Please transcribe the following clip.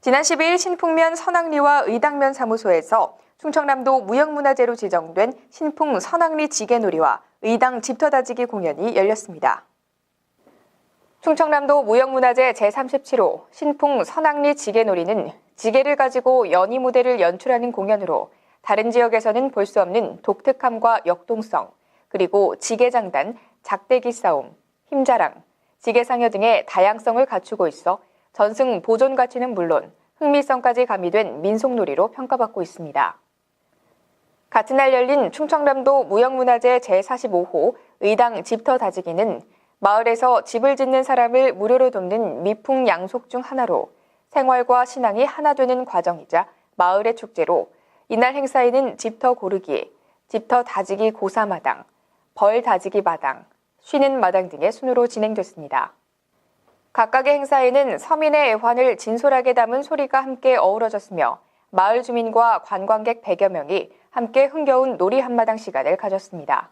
지난 12일 신풍면 선악리와 의당면 사무소에서 충청남도 무형문화재로 지정된 신풍 선악리 지게놀이와 의당 집터다지기 공연이 열렸습니다. 충청남도 무형문화재 제37호 신풍 선악리 지게놀이는 지게를 가지고 연희 무대를 연출하는 공연으로 다른 지역에서는 볼 수 없는 독특함과 역동성, 그리고 지게장단, 작대기 싸움, 힘자랑, 지게상여 등의 다양성을 갖추고 있어 전승 보존 가치는 물론 흥미성까지 가미된 민속놀이로 평가받고 있습니다. 같은 날 열린 충청남도 무형문화재 제45호 의당 집터 다지기는 마을에서 집을 짓는 사람을 무료로 돕는 미풍 양속 중 하나로 생활과 신앙이 하나 되는 과정이자 마을의 축제로 이날 행사에는 집터 고르기, 집터 다지기 고사마당, 벌 다지기 마당, 쉬는 마당 등의 순으로 진행됐습니다. 각각의 행사에는 서민의 애환을 진솔하게 담은 소리가 함께 어우러졌으며 마을 주민과 관광객 100여 명이 함께 흥겨운 놀이 한마당 시간을 가졌습니다.